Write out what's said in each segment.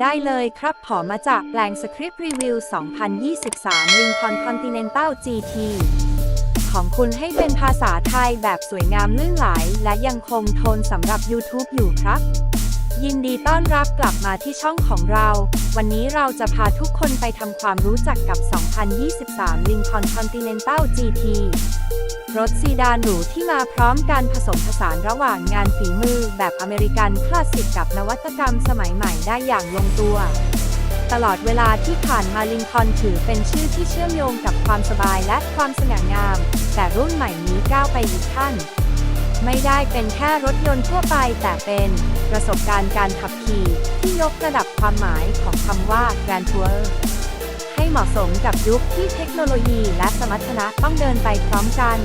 ได้เลยครับผอมาจากแปลงสคริปต์รีวิว 2023 Lincoln Continental GT ของคุณให้เป็นภาษาไทยแบบสวยงามลื่นไหล และยังคงโทนสำหรับ YouTube อยู่ครับ ยินดีต้อนรับกลับมาที่ช่องของเรา วันนี้เราจะพาทุกคนไปทำความรู้จักกับ 2023 Lincoln Continental GT รถซีดานหรูที่มาพร้อมการผสมผสานระหว่างงานฝีมือแบบอเมริกันคลาสสิกกับนวัตกรรมสมัยใหม่ได้อย่างลงตัว ตลอดเวลาที่ผ่านมาลิงคอนถือเป็นชื่อที่เชื่อมโยงกับความสบายและความสง่างาม แต่รุ่นใหม่นี้ก้าวไปอีกขั้น ไม่ได้เป็นแค่รถยนต์ทั่วไป แต่เป็นประสบการณ์การขับขี่ ที่ยกระดับความหมายของคำว่า Grand Tour ให้เหมาะสมกับยุคที่เทคโนโลยีและสมรรถนะต้องเดินไปพร้อมกัน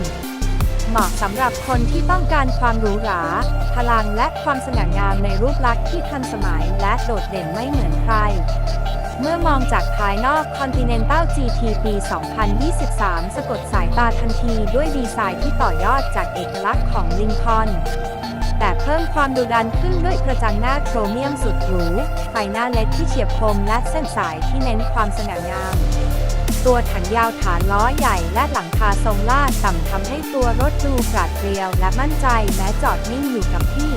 เหมาะสำหรับคนที่ต้องการความหรูหรา พลังและความสง่างามในรูปลักษณ์ที่ทันสมัยและโดดเด่นไม่เหมือนใคร เมื่อมองจากภายนอก Continental GT ปี 2023 สะกดสายตาทันทีด้วยดีไซน์ที่ต่อยอดจากเอกลักษณ์ของลิงคอนแต่เพิ่มความดุดันขึ้นด้วยกระจังหน้าโครเมียมสุดหรู ไฟหน้าเล็ดที่เฉียบคมและเส้นสายที่เน้นความสง่างาม ตัวถังยาวฐานล้อใหญ่และหลังคาทรงลาดต่ำทำให้ตัวรถดูปราดเปรียวและมั่นใจแม้จอดนิ่งอยู่กับที่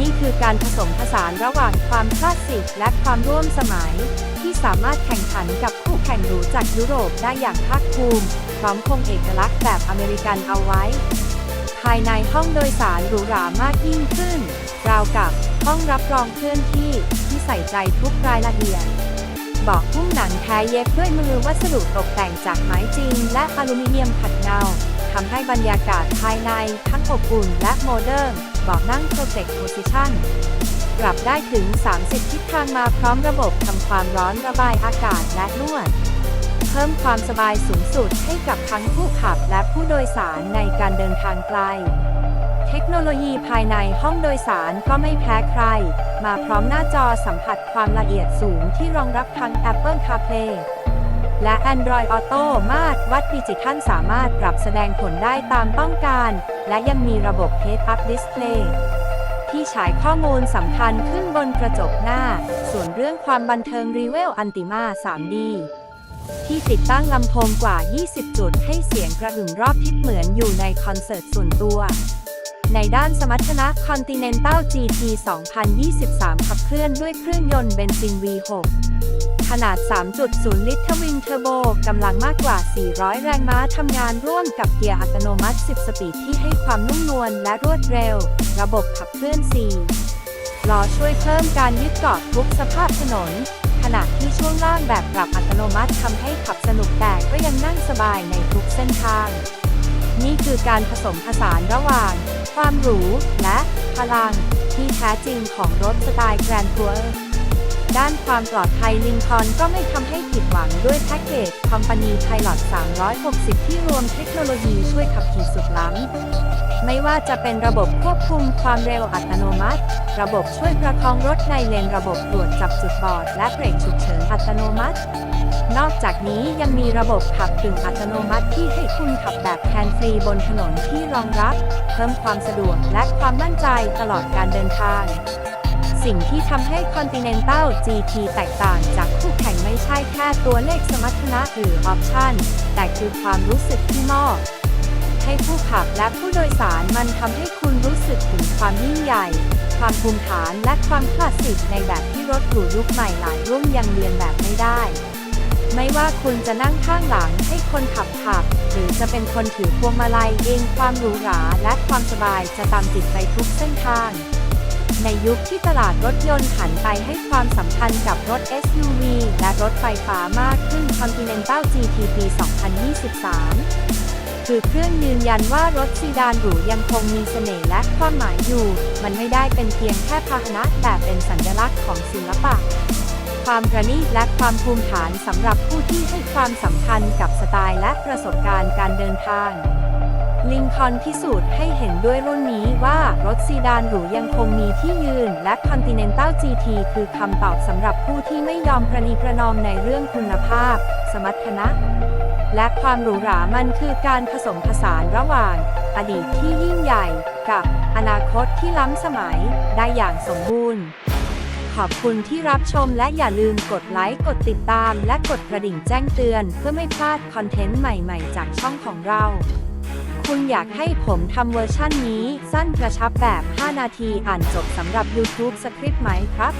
นี่คือการผสมผสานระหว่างความคลาสสิกและความร่วมสมัย ที่สามารถแข่งขันกับคู่แข่งหรูจากยุโรปได้อย่างภาคภูมิ พร้อมคงเอกลักษณ์แบบอเมริกันเอาไว้ ภายในห้องโดยสารหรูหรามากยิ่งขึ้น ราวกับห้องรับรองเคลื่อนที่ที่ใส่ใจทุกรายละเอียดบอกหุ้มหนังแท้เย็บด้วยมือวัสดุตกแต่งจากไม้จริง และอลูมิเนียมขัดเงา ทำให้บรรยากาศภายในทั้งอบอุ่นและโมเดิร์นเบอกนั่ง Protect Position ปรับได้ถึง 30 ทิศทางมาพร้อมระบบทำความร้อนระบายอากาศและนวด เพิ่มความสบายสูงสุดให้กับทั้งผู้ขับและผู้โดยสารในการเดินทางไกล เทคโนโลยีภายในห้องโดยสารก็ไม่แพ้ใคร มาพร้อมหน้าจอสัมผัสความละเอียดสูงที่รองรับทั้ง Apple CarPlay และ Android Auto มาตรวัดดิจิทัลสามารถปรับแสดงผลได้ตามต้องการ และยังมีระบบ Head-Up Display ที่ฉายข้อมูลสำคัญขึ้นบนกระจกหน้า ส่วนเรื่องความบันเทิง r e v e l Ultima 3D ที่ติดตั้งลำโพงกว่า 20 จุดให้เสียงกระหึ่มรอบทิศเหมือนอยู่ในคอนเสิร์ตส่วนตัว ในด้านสมรรถนะ Continental GT 2023 ขับเคลื่อนด้วยเครื่องยนต์เบนซิน V6 ขนาด 3.0 ลิตรทวินเทอร์โบกำลังมากกว่า 400 แรงม้าทำงานร่วมกับเกียร์อัตโนมัติ 10 สปีดที่ให้ความนุ่มนวลและรวดเร็ว ระบบขับเคลื่อน 4 ล้อช่วยเพิ่มการยึดเกาะทุกสภาพถนน ขณะที่ช่วงล่างแบบปรับอัตโนมัติทำให้ขับสนุกแต่ก็ยังนั่งสบายในทุกเส้นทาง นี่คือการผสมผสานระหว่าง ความหรูและพลังที่แท้จริงของรถสไตล์แกรนทัวร์ ด้านความปลอดภัยลิงคอนก็ไม่ทำให้ผิดหวังด้วยแพ็กเกจคอมพานีไพลอต360 ที่รวมเทคโนโลยีช่วยขับขี่สุดล้ำ ไม่ว่าจะเป็นระบบควบคุมความเร็วอัตโนมัติ ระบบช่วยประคองรถในเลนระบบตรวจจับจุดบอด และเบรกฉุกเฉินอัตโนมัติ นอกจากนี้ยังมีระบบขับกึ่งอัตโนมัติที่ให้คุณขับแบบแฮนด์ฟรีบนถนนที่รองรับ เพิ่มความสะดวกและความมั่นใจตลอดการเดินทาง สิ่งที่ทำให้ Continental GT แตกต่างจากคู่แข่งไม่ใช่แค่ตัวเลขสมรรถนะหรือออปชั่น แต่คือความรู้สึกที่มอบให้ผู้ขับและผู้โดยสารมันทำให้คุณรู้สึกถึงความยิ่งใหญ่ ความภูมิฐานและความคลาสสิกในแบบที่รถหรูยุคใหม่หลายรุ่นยังเรียนแบบไม่ได้ ไม่ว่าคุณจะนั่งข้างหลังให้คนขับขับ หรือจะเป็นคนถือพวงมาลัยเองความหรูหราและความสบายจะตามติดไปทุกเส้นทาง ในยุคที่ตลาดรถยนต์หันไปให้ความสำคัญกับรถ SUV และรถไฟฟ้ามากขึ้น Continental GT ปี 2023 คือเครื่องยืนยันว่ารถซีดานหรูยังคงมีเสน่ห์และความหมายอยู่ มันไม่ได้เป็นเพียงแค่พาหนะแต่เป็นสัญลักษณ์ของศิลปะความประณีตและความภูมิฐานสำหรับผู้ที่ให้ความสำคัญกับสไตล์และประสบการณ์การเดินทาง ลิงคอนพิสูจน์ให้เห็นด้วยรุ่นนี้ว่ารถซีดานหรูยังคงมีที่ยืน และ Continental GT คือคำตอบสำหรับผู้ที่ไม่ยอมประนีประนอมในเรื่องคุณภาพ สมรรถนะ และความหรูหรามันคือการผสมผสานระหว่าง อดีตที่ยิ่งใหญ่ กับอนาคตที่ล้ำสมัยได้อย่างสมบูรณ์ ขอบคุณที่รับชมและอย่าลืมกดไลค์ กดติดตาม และกดกระดิ่งแจ้งเตือน เพื่อไม่พลาดคอนเทนต์ใหม่ ๆ จากช่องของเรา คุณอยากให้ผมทำเวอร์ชั่นนี้ สั้นกระชับแบบ 5 นาทีอ่านจบสำหรับ YouTube สคริปต์ไหมครับ